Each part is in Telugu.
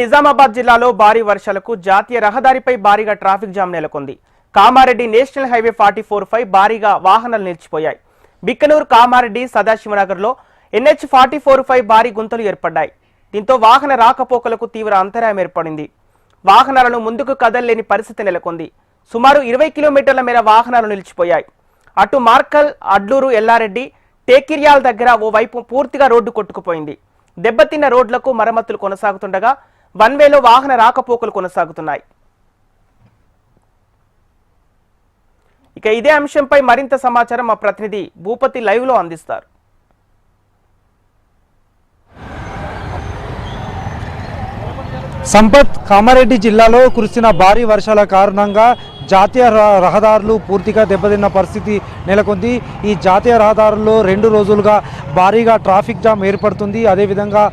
నిజామాబాద్ జిల్లాలో భారీ వర్షాలకు జాతీయ రహదారిపై భారీగా ట్రాఫిక్ జామ్ నెలకొంది. Kamareddy national highway forty four పై భారీగా వాహనాలు నిలిచిపోయాయి. బిక్కనూరు కామారెడ్డి సదాశివనగర్లో ఎన్హెచ్ ఫార్టీ ఫోర్ పై భారీ గుంతలు ఏర్పడ్డాయి. దీంతో వాహన రాకపోకలకు తీవ్ర అంతరాయం ఏర్పడింది. వాహనాలను ముందుకు కదలలేని పరిస్థితి నెలకొంది. సుమారు ఇరవై కిలోమీటర్ల మేర వాహనాలు నిలిచిపోయాయి. అటు మార్కల్ అడ్లూరు ఎల్లారెడ్డి టేకిర్యాల దగ్గర ఓ వైపు పూర్తిగా రోడ్డు కొట్టుకుపోయింది. దెబ్బతిన్న రోడ్లకు మరమ్మతులు కొనసాగుతుండగా వన్ వేలో వాహన రాకపోకలు కొనసాగుతున్నాయి. ఇక ఇదే అంశంపై మరింత సమాచారం మా ప్రతినిధి భూపతి లైవ్లో అందిస్తారు. సంపత్ కామారెడ్డి జిల్లాలో కురిసిన భారీ వర్షాల కారణంగా జాతీయ రహదారులు పూర్తిగా దెబ్బతిన్న పరిస్థితి నెలకొంది. ఈ జాతీయ రహదారుల్లో రెండు రోజులుగా భారీగా ట్రాఫిక్ జామ్ ఏర్పడుతుంది. అదేవిధంగా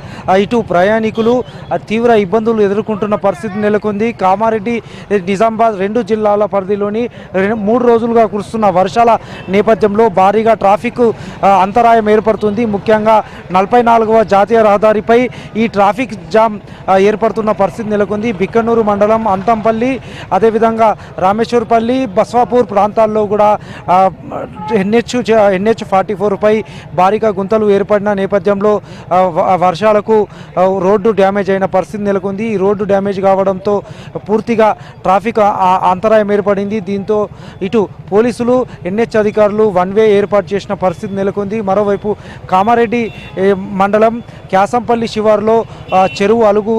ఇటు ప్రయాణికులు తీవ్ర ఇబ్బందులు ఎదుర్కొంటున్న పరిస్థితి నెలకొంది. కామారెడ్డి నిజామాబాద్ రెండు జిల్లాల పరిధిలోని రెండు మూడు రోజులుగా కురుస్తున్న వర్షాల నేపథ్యంలో భారీగా ట్రాఫిక్ అంతరాయం ఏర్పడుతుంది. ముఖ్యంగా నలభై నాలుగవ జాతీయ రహదారిపై ఈ ట్రాఫిక్ జామ్ ఏర్పడుతున్న పరిస్థితి నెలకొంది. బిక్కనూరు మండలం అంతంపల్లి అదేవిధంగా రామేశ్వరపల్లి బస్వాపూర్ ప్రాంతాల్లో కూడా ఎన్హెచ్ ఎన్హెచ్ ఫార్టీ ఫోర్పై భారీగా గుంతలు ఏర్పడిన నేపథ్యంలో వర్షాలకు రోడ్డు డ్యామేజ్ అయిన పరిస్థితి నెలకొంది. ఈ రోడ్డు డ్యామేజ్ కావడంతో పూర్తిగా ట్రాఫిక్ అంతరాయం ఏర్పడింది. దీంతో ఇటు పోలీసులు ఎన్హెచ్ అధికారులు వన్ వే ఏర్పాటు చేసిన పరిస్థితి నెలకొంది. మరోవైపు కామారెడ్డి మండలం క్యాసంపల్లి శివారులో చెరువు అలుగు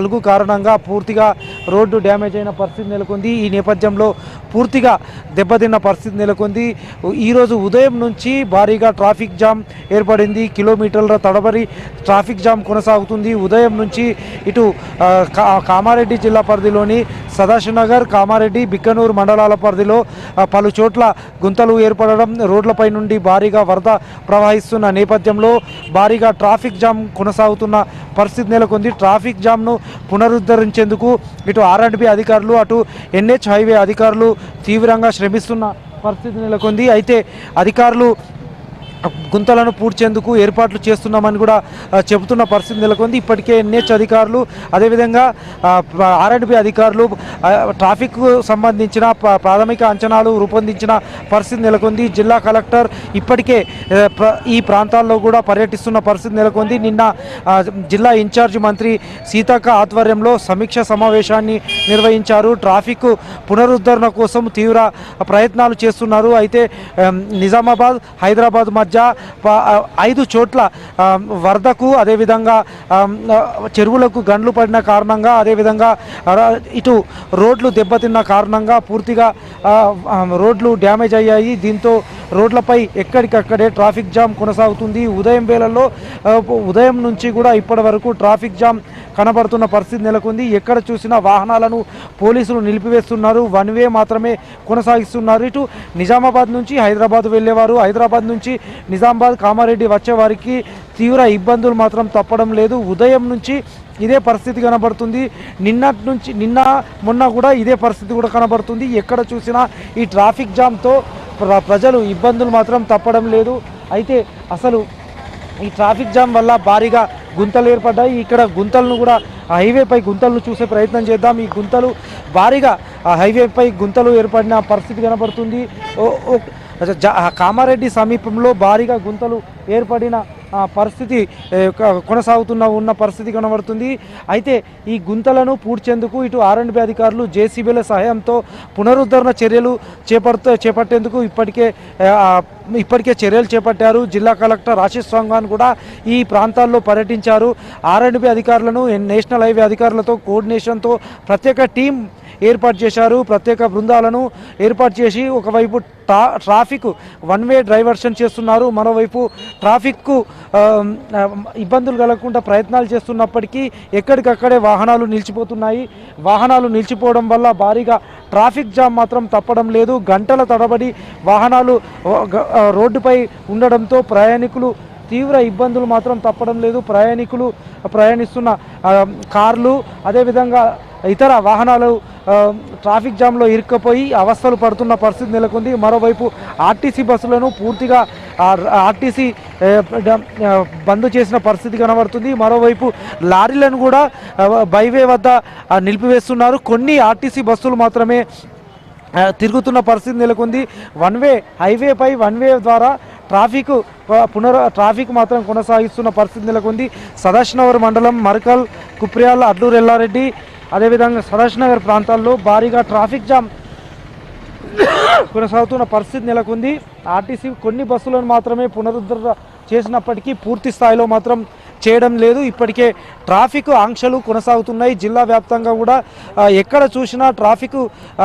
అలుగు కారణంగా పూర్తిగా రోడ్డు డ్యామేజ్ అయిన పరిస్థితి నెలకొంది. ఈ రాజ్యంలో పూర్తిగా దెబ్బతిన్న పరిస్థితి నెలకొంది. ఈరోజు ఉదయం నుంచి భారీగా ట్రాఫిక్ జామ్ ఏర్పడింది. కిలోమీటర్ల తడబడి ట్రాఫిక్ జామ్ కొనసాగుతుంది. ఉదయం నుంచి ఇటు కా- కామారెడ్డి జిల్లా పరిధిలోని సదాశివనగర్ కామారెడ్డి బిక్కనూరు మండలాల పరిధిలో పలు చోట్ల గుంతలు ఏర్పడడం రోడ్లపై నుండి భారీగా వరద ప్రవహిస్తున్న నేపథ్యంలో భారీగా ట్రాఫిక్ జామ్ కొనసాగుతున్న పరిస్థితి నెలకొంది. ట్రాఫిక్ జామ్ను పునరుద్ధరించేందుకు ఇటు ఆర్ఎండ్బి అధికారులు అటు ఎన్హెచ్ హైవే అధికారులు తీవ్రంగా శ్రమిస్తున్న పరిస్థితి నెలకొంది. అయితే అధికారులు గుంతలను పూడ్చేందుకు ఏర్పాట్లు చేస్తున్నామని కూడా చెబుతున్న పరిస్థితి నెలకొంది. ఇప్పటికే ఎన్హెచ్ అధికారులు అదేవిధంగా ఆర్ఎండ్బి అధికారులు ట్రాఫిక్ సంబంధించిన ప్రాథమిక అంచనాలు రూపొందించిన పరిస్థితి నెలకొంది. జిల్లా కలెక్టర్ ఇప్పటికే ప్ర- ఈ ప్రాంతాల్లో కూడా పర్యటిస్తున్న పరిస్థితి నెలకొంది. నిన్న జిల్లా ఇన్ఛార్జ్ మంత్రి సీతక్క ఆధ్వర్యంలో సమీక్ష సమావేశాన్ని నిర్వహించారు. ట్రాఫిక్ పునరుద్ధరణ కోసం తీవ్ర ప్రయత్నాలు చేస్తున్నారు. అయితే నిజామాబాద్ హైదరాబాద్ మధ్య మధ్య ఐదు చోట్ల వరదకు అదేవిధంగా చెరువులకు గండ్లు పడిన కారణంగా అదేవిధంగా ఇటు రోడ్లు దెబ్బతిన్న కారణంగా పూర్తిగా రోడ్లు డ్యామేజ్ అయ్యాయి. దీంతో రోడ్లపై ఎక్కడికక్కడే ట్రాఫిక్ జామ్ కొనసాగుతుంది. ఉదయం వేళల్లో ఉదయం నుంచి కూడా ఇప్పటి వరకు ట్రాఫిక్ జామ్ కనబడుతున్న పరిస్థితి నెలకొంది. ఎక్కడ చూసినా వాహనాలను పోలీసులు నిలిపివేస్తున్నారు. వన్ వే మాత్రమే కొనసాగిస్తున్నారు. ఇటు నిజామాబాద్ నుంచి హైదరాబాద్ వెళ్ళేవారు. హైదరాబాద్ నుంచి నిజామాబాద్ కామారెడ్డి వచ్చేవారికి తీవ్ర ఇబ్బందులు మాత్రం తప్పడం లేదు. ఉదయం నుంచి ఇదే పరిస్థితి కనబడుతుంది. నిన్నటి నుంచి నిన్న మొన్న కూడా ఇదే పరిస్థితి కూడా కనబడుతుంది. ఎక్కడ చూసినా ఈ ట్రాఫిక్ జామ్తో ప్ర- ప్రజలు ఇబ్బందులు మాత్రం తప్పడం లేదు. అయితే అసలు ఈ ట్రాఫిక్ జామ్ వల్ల భారీగా గుంతలు ఏర్పడ్డాయి. ఇక్కడ గుంతలను కూడా హైవేపై గుంతలను చూసే ప్రయత్నం చేద్దాం. ఈ గుంతలు భారీగా ఆ హైవేపై గుంతలు ఏర్పడిన పరిస్థితి కనబడుతుంది. ఓ- కామారెడ్డి సమీపంలో భారీగా గుంతలు ఏర్పడిన ఆ, పరిస్థితి కొనసాగుతున్న ఉన్న పరిస్థితి కనబడుతుంది. అయితే ఈ గుంతలను పూడ్చేందుకు ఇటు ఆర్ఎండ్బి అధికారులు జేసీబీల సహాయంతో పునరుద్ధరణ చర్యలు చేపడుతూ చేపట్టేందుకు ఇప్పటికే ఇప్పటికే చర్యలు చేపట్టారు. జిల్లా కలెక్టర్ ఆశీష్ స్వాంగాన్ కూడా ఈ ప్రాంతాల్లో పర్యటించారు. ఆర్ఎండ్బి అధికారులను నేషనల్ హైవే అధికారులతో కోఆర్డినేషన్తో ప్రత్యేక టీం ఏర్పాటు చేశారు. ప్రత్యేక బృందాలను ఏర్పాటు చేసి ఒకవైపు ట్రా ట్రాఫిక్ వన్ వే డైవర్షన్ చేస్తున్నారు. మరోవైపు ట్రాఫిక్కు ఇబ్బందులు కలగకుండా ప్రయత్నాలు చేస్తున్నప్పటికీ ఎక్కడికక్కడే వాహనాలు నిలిచిపోతున్నాయి. వాహనాలు నిలిచిపోవడం వల్ల భారీగా ట్రాఫిక్ జామ్ మాత్రం తప్పడం లేదు. గంటల తడబడి వాహనాలు రోడ్డుపై ఉండడంతో ప్రయాణికులు తీవ్ర ఇబ్బందులు మాత్రం తప్పడం లేదు. ప్రయాణికులు ప్రయాణిస్తున్న కార్లు అదేవిధంగా ఇతర వాహనాలు ట్రాఫిక్ జామ్లో ఇరుక్కపోయి అవస్థలు పడుతున్న పరిస్థితి నెలకొంది. మరోవైపు ఆర్టీసీ బస్సులను పూర్తిగా ఆర్టీసీ బంద్ చేసిన పరిస్థితి కనబడుతుంది. మరోవైపు లారీలను కూడా బైవే వద్ద నిలిపివేస్తున్నారు. కొన్ని ఆర్టీసీ బస్సులు మాత్రమే తిరుగుతున్న పరిస్థితి నెలకొంది. వన్ వే హైవేపై వన్ వే ద్వారా ట్రాఫిక్ పునర ట్రాఫిక్ మాత్రం కొనసాగిస్తున్న పరిస్థితి నెలకొంది. సదాశివనగర్ మండలం మరకల్ కుప్రియాల అడ్లూరు ఎల్లారెడ్డి అదేవిధంగా సదాశివనగర్ ప్రాంతాల్లో భారీగా ట్రాఫిక్ జామ్ కొనసాగుతున్న పరిస్థితి నెలకొంది. ఆర్టీసీ కొన్ని బస్సులను మాత్రమే పునరుద్ధరణ చేసినప్పటికీ పూర్తి స్థాయిలో మాత్రం చేయడం లేదు. ఇప్పటికే ట్రాఫిక్ ఆంక్షలు కొనసాగుతున్నాయి. జిల్లా వ్యాప్తంగా కూడా ఎక్కడ చూసినా ట్రాఫిక్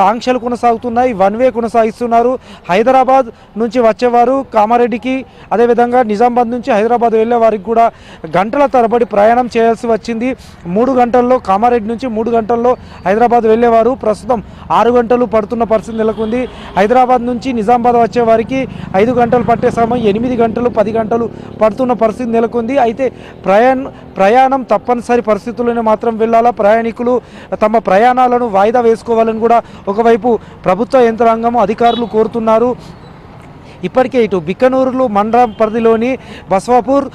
ఆంక్షలు కొనసాగుతున్నాయి. వన్ వే కొనసాగిస్తున్నారు. హైదరాబాద్ నుంచి వచ్చేవారు కామారెడ్డికి. అదేవిధంగా నిజామాబాద్ నుంచి హైదరాబాద్ వెళ్ళే వారికి కూడా గంటల తరబడి ప్రయాణం చేయాల్సి వచ్చింది. మూడు గంటల్లో కామారెడ్డి నుంచి మూడు గంటల్లో హైదరాబాద్ వెళ్ళేవారు. ప్రస్తుతం ఆరు గంటలు పడుతున్న పరిస్థితి నెలకొంది. హైదరాబాద్ నుంచి నిజామాబాద్ వచ్చే వారికి ఐదు గంటలు పట్టే సమయం ఎనిమిది గంటలు పది గంటలు పడుతున్న పరిస్థితి నెలకొంది. అయితే ప్రయాణ ప్రయాణం తప్పనిసరి పరిస్థితుల్లోనే మాత్రం వెళ్ళాలా? ప్రయాణికులు తమ ప్రయాణాలను వాయిదా వేసుకోవాలని కూడా ఒకవైపు ప్రభుత్వ యంత్రాంగం అధికారులు కోరుతున్నారు. ఇప్పటికే ఇటు బిక్కనూరులు మండలం పరిధిలోని బస్వాపూర్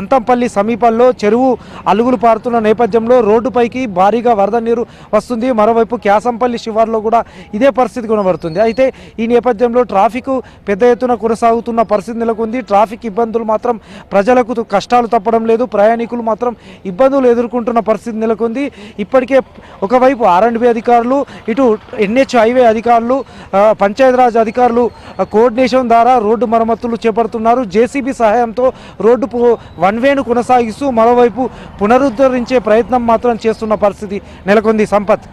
అంతంపల్లి సమీపంలో చెరువు అలుగులు పారుతున్న నేపథ్యంలో రోడ్డుపైకి భారీగా వరద నీరు వస్తుంది. మరోవైపు క్యాసంపల్లి శివార్లో కూడా ఇదే పరిస్థితి కనబడుతుంది. అయితే ఈ నేపథ్యంలో ట్రాఫిక్ పెద్ద ఎత్తున కొనసాగుతున్న పరిస్థితి నెలకొంది. ట్రాఫిక్ ఇబ్బందులు మాత్రం ప్రజలకు కష్టాలు తప్పడం లేదు. ప్రయాణికులు మాత్రం ఇబ్బందులు ఎదుర్కొంటున్న పరిస్థితి నెలకొంది. ఇప్పటికే ఒకవైపు ఆర్ఎండ్బి అధికారులు ఇటు ఎన్హెచ్ హైవే అధికారులు పంచాయతీరాజ్ అధికారులు కోఆర్డినేషన్ ద్వారా రోడ్డు మరమ్మతులు చేపడుతున్నారు. జేసీబీ సహాయంతో రోడ్డు వన్ వేను కొనసాగిస్తూ మరోవైపు పునరుద్ధరించే ప్రయత్నం మాత్రం చేస్తున్న పరిస్థితి నెలకొంది. సంపత్